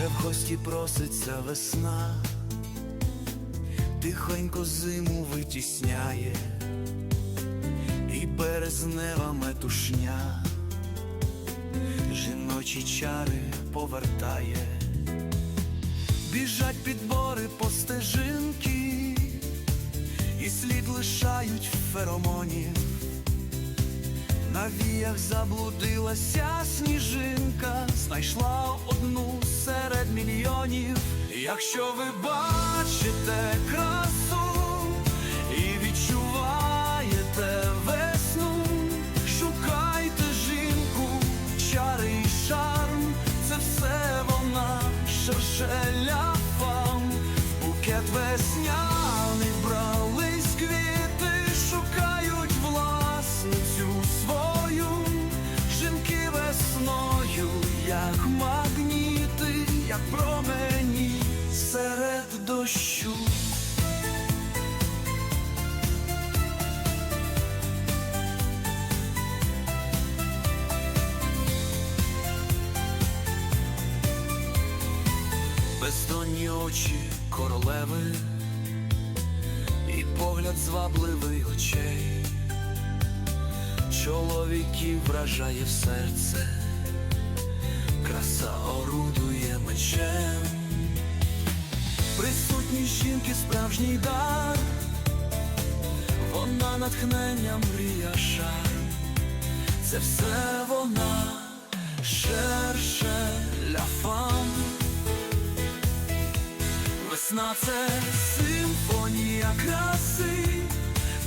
Вже в гості проситься весна, тихонько зиму витісняє, і березнева метушня, жіночі чари повертає, біжать підбори по стежинки, і слід лишають феромонів. На віях заблудилася сніжинка, знайшла одну мільйонів. Якщо ви бачите красу і відчуваєте весну, шукайте жінку, чари і шарм, це все вона, шершеля фам, букет весняний промені серед дощу. Бездонні очі королеви і погляд звабливий очей, чоловіків вражає в серце, краса орудує мечем, присутні жінки справжній дар, вона натхнення мрія шар, це все вона, шерше ля фам. Весна це симфонія краси,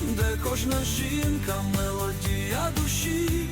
де кожна жінка мелодія душі,